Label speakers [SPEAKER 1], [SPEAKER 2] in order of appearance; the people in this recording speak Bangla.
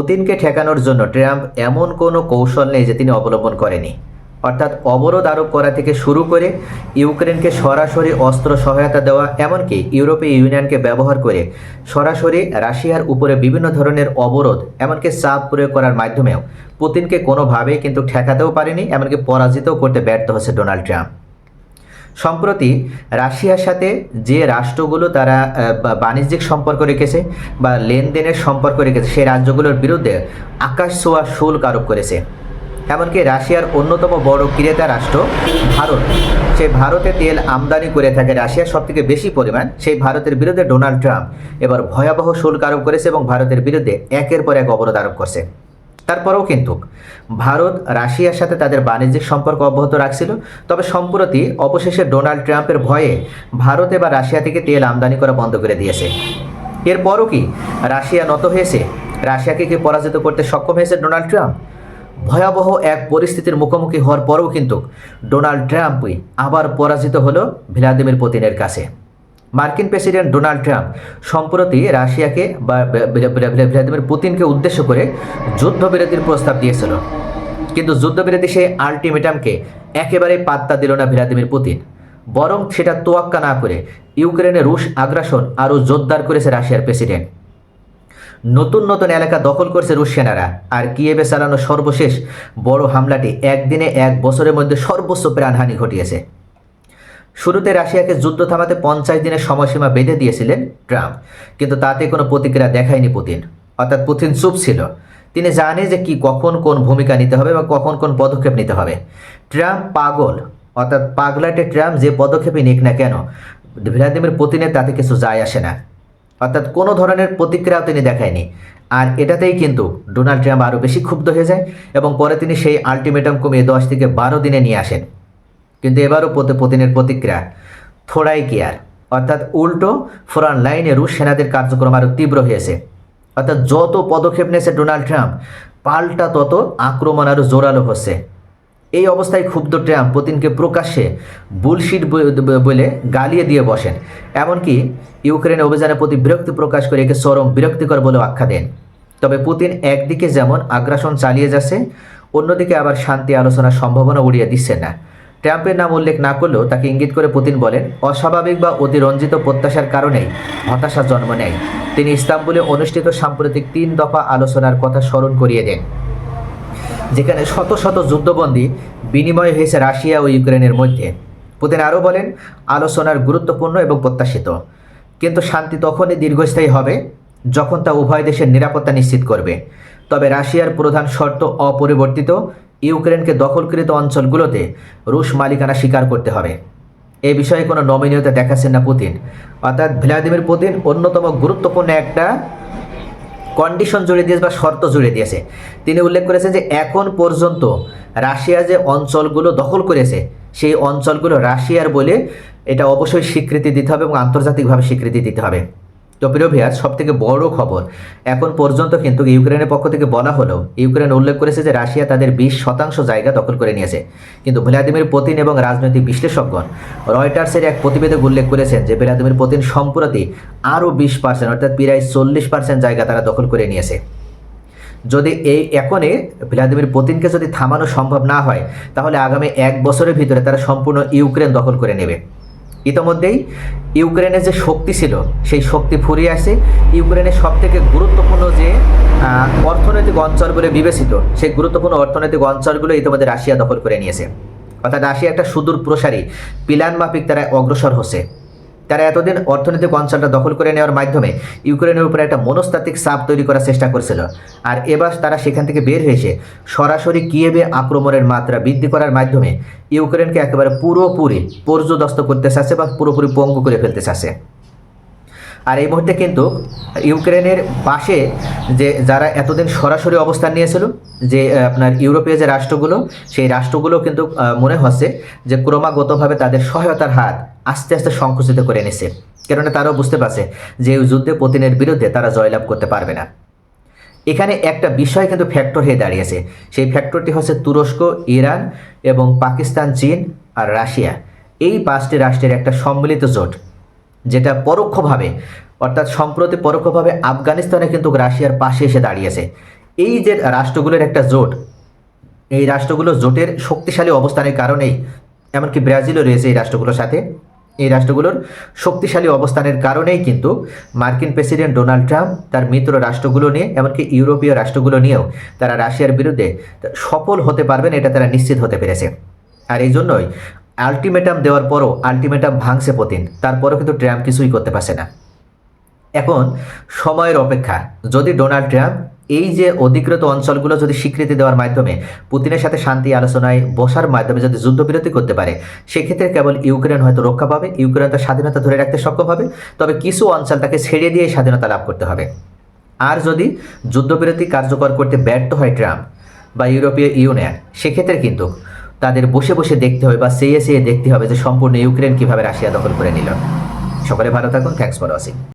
[SPEAKER 1] পুতিনকে ঠেকানোর জন্য ট্রাম্প এমন কোনো কৌশল নেই যে তিনি অবলম্বন করেনি। অর্থাৎ অবরোধ আরোপ করা থেকে শুরু করে ইউক্রেনকে সরাসরি অস্ত্র সহায়তা দেওয়া, এমনকি ইউরোপীয় ইউনিয়নকে ব্যবহার করে সরাসরি রাশিয়ার উপরে বিভিন্ন ধরনের অবরোধ, এমনকি চাপ প্রয়োগ করার মাধ্যমেও পুতিনকে কোনোভাবেই কিন্তু ঠেকাতেও পারেনি, এমনকি পরাজিতও করতে ব্যর্থ হচ্ছে ডোনাল্ড ট্রাম্প। সম্প্রতি রাশিয়ার সাথে যে রাষ্ট্রগুলো তারা বাণিজ্যিক সম্পর্ক রেখেছে বা লেনদেনের সম্পর্ক রেখেছে, সেই রাজ্যগুলোর বিরুদ্ধে আকাশ ছোঁয়া শুল্ক আরোপ করেছে। এমনকি রাশিয়ার অন্যতম বড় ক্রেতা রাষ্ট্র ভারত। সেই ভারতে তেল আমদানি করে থাকে রাশিয়ার সব থেকে বেশি পরিমাণ। সেই ভারতের বিরুদ্ধে ডোনাল্ড ট্রাম্প এবার ভয়াবহ শুল্ক আরোপ করেছে এবং ভারতের বিরুদ্ধে একের পর এক অবরোধ আরোপ করছে। তারপরেও কিন্তু ভারত, রাশিয়ার সাথে তাদের বাণিজ্যিক সম্পর্ক অব্যাহত রাখছিল। তবে সম্প্রতি অবশেষে ডোনাল্ড ট্রাম্পের ভয়ে ভারত এবার রাশিয়া থেকে তেল আমদানি করা বন্ধ করে দিয়েছে। এরপরও কি রাশিয়া নত হয়েছে? রাশিয়াকে কি পরাজিত করতে সক্ষম হয়েছে ডোনাল্ড ট্রাম্প? ভয়াবহ এক পরিস্থিতির মুখোমুখি হওয়ার পরেও কিন্তু ডোনাল্ড ট্রাম্পই আবার পরাজিত হলো ভ্লাদিমির পুতিনের কাছে। মার্কিন প্রেসিডেন্ট ডোনাল্ড ট্রাম্প সম্প্রতি রাশিয়াকে বা ভ্লা- ভ্লা- ভ্লা- ভ্লাদিমির পুতিনকে উদ্দেশ্য করে যুদ্ধবিরতির প্রস্তাব দিয়েছিল। কিন্তু যুদ্ধবিরতি সেই আলটিমেটামকে একেবারে পাত্তা দিল না ভ্লাদিমির পুতিন। বরং সেটা তোয়াক্কা না করে ইউক্রেনে রুশ আগ্রাসন আরও জোরদার করেছে রাশিয়ার প্রেসিডেন্ট। নতুন নতুন এলাকা দখল করছে রুশ সেনারা। আর কিয়েভে চালানো সর্বশেষ বড় হামলাটি একদিনে এক বছরের মধ্যে সর্বোচ্চ প্রাণহানি ঘটিয়েছে। শুরুতে রাশিয়াকে যুদ্ধ থামাতে পঞ্চাশ দিনের সময়সীমা বেঁধে দিয়েছিলেন ট্রাম্প, কিন্তু তাতে কোনো প্রতিক্রিয়া দেখায়নি পুতিন। অর্থাৎ পুতিন চুপ ছিল। তিনি জানে যে কি, কখন কোন ভূমিকা নিতে হবে বা কখন কোন পদক্ষেপ নিতে হবে। ট্রাম্প পাগল, অর্থাৎ পাগলাটে ট্রাম্প যে পদক্ষেপই নিক না কেন, ভ্লাদিমির পুতিনের তাতে কিছু যায় আসে না। অর্থাৎ কোনো ধরনের প্রতিক্রিয়াও তিনি দেখায়নি। আর এটাতেই কিন্তু ডোনাল্ড ট্রাম্প আরও বেশি ক্ষুব্ধ হয়ে যায় এবং পরে তিনি সেই আলটিমেটাম কমিয়ে দশ থেকে বারো দিনে নিয়ে আসেন। কিন্তু এবারও পতি- পুতিনের প্রতিক্রিয়া থোড়াই কেয়ার অর্থাৎ উল্টো ফ্রন্ট লাইনে রুশ সেনাদের কার্যক্রম আরও তীব্র হয়েছে। অর্থাৎ যত পদক্ষেপ নিয়েছে ডোনাল্ড ট্রাম্প, পাল্টা তত আক্রমণ আরও জোরালো হচ্ছে। এই অবস্থায় ক্ষুব্ধ ট্রাম্প পুতিনকে প্রকাশ্যে বুলশিট বলে গালিয়ে দিয়ে বসেন। এমনকি ইউক্রেন অভিযানের প্রতি বিরক্তি প্রকাশ করে একে চরম বিরক্তিকর বলে আখ্যা দেন। তবে পুতিন একদিকে যেমন আগ্রাসন চালিয়ে যাচ্ছে, অন্যদিকে আবার শান্তি আলোচনার সম্ভাবনা উড়িয়ে দিচ্ছে না। ট্রাম্পের নাম উল্লেখ না করলেও তাকে ইঙ্গিত করে পুতিন বলেন, অস্বাভাবিক বা অতিরঞ্জিত প্রত্যাশার কারণেই হতাশা জন্ম নেয়। তিনি ইস্তাম্বুলে অনুষ্ঠিত সাম্প্রতিক তিন দফা আলোচনার কথা স্মরণ করিয়ে দেন, যেখানে শত শত যুদ্ধবন্দী বিনিময় হয়েছে রাশিয়া ও ইউক্রেনের মধ্যে। পুতিন আরও বলেন, আলোচনার গুরুত্বপূর্ণ এবং প্রত্যাশিত। কিন্তু শান্তি তখনই দীর্ঘস্থায়ী হবে যখন তা উভয় দেশের নিরাপত্তা নিশ্চিত করবে। তবে রাশিয়ার প্রধান শর্ত অপরিবর্তিত ইউক্রেনকে দখলকৃত অঞ্চলগুলোতে রুশ মালিকানা স্বীকার করতে হবে। এ বিষয়ে কোনো নমনীয়তা দেখাচ্ছেন না পুতিন। অর্থাৎ ভ্লাদিমির পুতিন অন্যতম গুরুত্বপূর্ণ একটা কন্ডিশন জুড়ে দিয়েছে বা শর্ত জুড়ে দিয়েছে। তিনি উল্লেখ করেছেন যে এখন পর্যন্ত রাশিয়া যে অঞ্চলগুলো দখল করেছে, সেই অঞ্চলগুলো রাশিয়ার বলে এটা অবশ্যই স্বীকৃতি দিতে হবে এবং আন্তর্জাতিকভাবে স্বীকৃতি দিতে হবে। তো প্রিয় সব থেকে বড় খবর। এখন পর্যন্ত কিন্তু ইউক্রেনের পক্ষ থেকে বলা হলো, ইউক্রেন উল্লেখ করেছে যে রাশিয়া তাদের বিশ শতাংশ জায়গা দখল করে নিয়েছে। কিন্তু ভ্লাদিমির পুতিন এবং রাজনৈতিক বিশ্লেষকগণ রয়টার্সের এক প্রতিবেদক উল্লেখ করেছেন যে ভ্লাদিমির পুতিন সম্প্রতি আরও বিশ পার্সেন্ট অর্থাৎ প্রায় চল্লিশ পার্সেন্ট জায়গা তারা দখল করে নিয়েছে। যদি এই এখনে ভ্লাদিমির পুতিনকে যদি থামানো সম্ভব না হয়, তাহলে আগামী এক বছরের ভিতরে তারা সম্পূর্ণ ইউক্রেন দখল করে নেবে। ইতোমধ্যেই ইউক্রেনের যে শক্তি ছিল, সেই শক্তি ফুরিয়ে আসে। ইউক্রেনের সব থেকে গুরুত্বপূর্ণ যে অর্থনৈতিক অঞ্চল বলে বিবেচিত, সেই গুরুত্বপূর্ণ অর্থনৈতিক অঞ্চলগুলো ইতিমধ্যে রাশিয়া দখল করে নিয়েছে। অর্থাৎ রাশিয়া একটা সুদূর প্রসারী প্ল্যান মাফিক তারা অগ্রসর হচ্ছে। তারা এতদিন অর্থনৈতিক অঞ্চলটা দখল করে নেওয়ার মাধ্যমে ইউক্রেনের উপরে একটা মনস্তাত্ত্বিক চাপ তৈরি করার চেষ্টা করছিল। আর এবার তারা সেখান থেকে বের হয়েছে সরাসরি কিয়েবে আক্রমণের মাত্রা বৃদ্ধি করার মাধ্যমে ইউক্রেনকে একেবারে পুরোপুরি পর্যদস্ত করতে চাচ্ছে বা পুরোপুরি পঙ্গু করে ফেলতে চাচ্ছে। আর এই মুহূর্তে কিন্তু ইউক্রেনের পাশে যে যারা এতদিন সরাসরি অবস্থান নিয়েছিল, যে আপনার ইউরোপীয় যে রাষ্ট্রগুলো, সেই রাষ্ট্রগুলো কিন্তু মনে হচ্ছে যে ক্রমাগতভাবে তাদের সহায়তার হাত আস্তে আস্তে সংকুচিত করে নিছে কেননা তারাও বুঝতে পারছে যে এই যুদ্ধে পুতিনের বিরুদ্ধে তারা জয়লাভ করতে পারবে না। এখানে একটা বিষয় কিন্তু ফ্যাক্টর হয়ে দাঁড়িয়েছে। সেই ফ্যাক্টরটি হচ্ছে তুরস্ক, ইরান এবং পাকিস্তান, চীন আর রাশিয়া। এই পাঁচটি রাষ্ট্রের একটা সম্মিলিত জোট। যেটা পরোক্ষভাবে, অর্থাৎ সম্প্রতি পরোক্ষভাবে আফগানিস্তানে কিন্তু রাশিয়ার পাশে এসে দাঁড়িয়েছে। এই যে রাষ্ট্রগুলোর একটা জোট, এই রাষ্ট্রগুলো জোটের শক্তিশালী অবস্থানের কারণেই, এমনকি ব্রাজিলও রয়েছে এই রাষ্ট্রগুলোর সাথে, এই রাষ্ট্রগুলোর শক্তিশালী অবস্থানের কারণেই কিন্তু মার্কিন প্রেসিডেন্ট ডোনাল্ড ট্রাম্প তার মিত্র রাষ্ট্রগুলো নিয়ে, এমনকি ইউরোপীয় রাষ্ট্রগুলো নিয়েও তারা রাশিয়ার বিরুদ্ধে সফল হতে পারবেন, এটা তারা নিশ্চিত হতে পেরেছে। আর এই জন্যই আলটিমেটাম দেওয়ার পরও আলটিমেটাম ভাঙছে পুতিন, তারপরও কিন্তু ট্রাম্প কিছুই করতে পারছে না। এখন সময়ের অপেক্ষা, যদি ডোনাল্ড ট্রাম্প এই যে অধিকৃত অঞ্চলগুলো যদি স্বীকৃতি দেওয়ার মাধ্যমে পুতিনের সাথে শান্তি আলোচনায় বসার মাধ্যমে যদি যুদ্ধবিরতি করতে পারে, সেক্ষেত্রে কেবল ইউক্রেন হয়তো রক্ষা পাবে, ইউক্রেন তার স্বাধীনতা ধরে রাখতে সক্ষম হবে, তবে কিছু অঞ্চল তাকে ছেড়ে দিয়ে স্বাধীনতা লাভ করতে হবে। আর যদি যুদ্ধবিরতি কার্যকর করতে ব্যর্থ হয় ট্রাম্প বা ইউরোপীয় ইউনিয়ন, সেক্ষেত্রে কিন্তু তাদের বসে বসে দেখতে হবে বা সেয়ে সেয়ে দেখতে হবে যে সম্পূর্ণ ইউক্রেন কীভাবে রাশিয়া দখল করে নিল। সকলে ভালো থাকুন। Thanks for watching